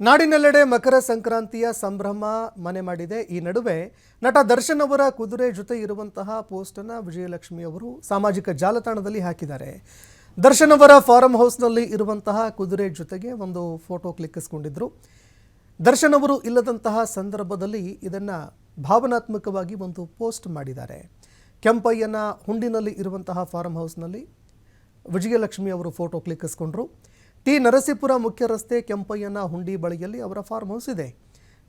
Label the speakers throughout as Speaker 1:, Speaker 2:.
Speaker 1: ನಾಡಿನೆಲ್ಲೆಡೆ ಮಕರ ಸಂಕ್ರಾಂತಿಯ ಸಂಭ್ರಮ ಮನೆ ಮಾಡಿದೆ. ಈ ನಡುವೆ ನಟ ದರ್ಶನ್ ಅವರ ಕುದುರೆ ಜೊತೆ ಇರುವಂತಹ ಪೋಸ್ಟನ್ನು ವಿಜಯಲಕ್ಷ್ಮಿ ಅವರು ಸಾಮಾಜಿಕ ಜಾಲತಾಣದಲ್ಲಿ ಹಾಕಿದ್ದಾರೆ. ದರ್ಶನ್ ಅವರ ಹೌಸ್ ಹೌಸ್ನಲ್ಲಿ ಇರುವಂತಹ ಕುದುರೆ ಜೊತೆಗೆ ಒಂದು ಫೋಟೋ ಕ್ಲಿಕ್ಕಿಸ್ಕೊಂಡಿದ್ರು. ದರ್ಶನ್ ಅವರು ಇಲ್ಲದಂತಹ ಸಂದರ್ಭದಲ್ಲಿ ಇದನ್ನು ಭಾವನಾತ್ಮಕವಾಗಿ ಒಂದು ಪೋಸ್ಟ್ ಮಾಡಿದ್ದಾರೆ. ಕೆಂಪಯ್ಯನ ಹುಂಡಿನಲ್ಲಿ ಇರುವಂತಹ ಫಾರಂ ಹೌಸ್ನಲ್ಲಿ ವಿಜಯಲಕ್ಷ್ಮಿ ಅವರು ಫೋಟೋ ಕ್ಲಿಕ್ಕಿಸ್ಕೊಂಡ್ರು. ಟಿ ನರಸೀಪುರ ಮುಖ್ಯ ರಸ್ತೆ ಕೆಂಪಯ್ಯನ ಹುಂಡಿ ಬಳಿಯಲ್ಲಿ ಅವರ ಫಾರ್ಮ್ ಹೌಸ್ ಇದೆ.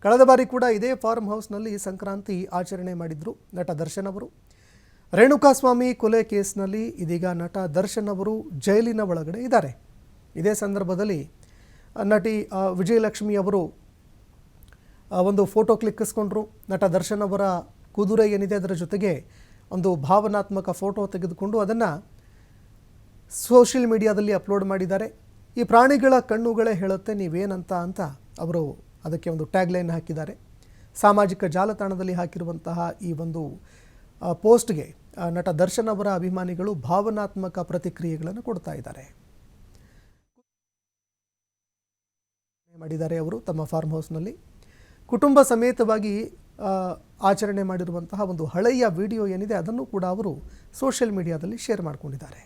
Speaker 1: ಕಳೆದ ಬಾರಿ ಕೂಡ ಇದೇ ಫಾರ್ಮ್ ಹೌಸ್ನಲ್ಲಿ ಸಂಕ್ರಾಂತಿ ಆಚರಣೆ ಮಾಡಿದ್ರು ನಟ ದರ್ಶನ್ ಅವರು. ರೇಣುಕಾಸ್ವಾಮಿ ಕೊಲೆ ಕೇಸ್ನಲ್ಲಿ ಇದೀಗ ನಟ ದರ್ಶನ್ ಅವರು ಜೈಲಿನ ಒಳಗಡೆ ಇದ್ದಾರೆ. ಇದೇ ಸಂದರ್ಭದಲ್ಲಿ ನಟಿ ವಿಜಯಲಕ್ಷ್ಮಿ ಅವರು ಒಂದು ಫೋಟೋ ಕ್ಲಿಕ್ಕಿಸ್ಕೊಂಡ್ರು. ನಟ ದರ್ಶನ್ ಅವರ ಕುದುರೆ ಏನಿದೆ ಅದರ ಜೊತೆಗೆ ಒಂದು ಭಾವನಾತ್ಮಕ ಫೋಟೋ ತೆಗೆದುಕೊಂಡು ಅದನ್ನು ಸೋಷಿಯಲ್ ಮೀಡಿಯಾದಲ್ಲಿ ಅಪ್ಲೋಡ್ ಮಾಡಿದ್ದಾರೆ. ಈ ಪ್ರಾಣಿಗಳ ಕಣ್ಣುಗಳೇ ಹೇಳುತ್ತೆ, ನೀವೇನಂತ ಅಂತ ಅವರು ಅದಕ್ಕೆ ಒಂದು ಟ್ಯಾಗ್ಲೈನ್ ಹಾಕಿದ್ದಾರೆ. ಸಾಮಾಜಿಕ ಜಾಲತಾಣದಲ್ಲಿ ಹಾಕಿರುವಂತಹ ಈ ಒಂದು ಪೋಸ್ಟ್ಗೆ ನಟ ದರ್ಶನ್ ಅವರ ಅಭಿಮಾನಿಗಳು ಭಾವನಾತ್ಮಕ ಪ್ರತಿಕ್ರಿಯೆಗಳನ್ನು ಕೊಡ್ತಾ ಇದ್ದಾರೆ. ಮಾಡಿದ್ದಾರೆ ಅವರು ತಮ್ಮ ಫಾರ್ಮ್ ಹೌಸ್ನಲ್ಲಿ ಕುಟುಂಬ ಸಮೇತವಾಗಿ ಆಚರಣೆ ಮಾಡಿರುವಂತಹ ಒಂದು ಹಳೆಯ ವಿಡಿಯೋ ಏನಿದೆ ಅದನ್ನು ಕೂಡ ಅವರು ಸೋಷಿಯಲ್ ಮೀಡಿಯಾದಲ್ಲಿ ಶೇರ್ ಮಾಡಿಕೊಂಡಿದ್ದಾರೆ.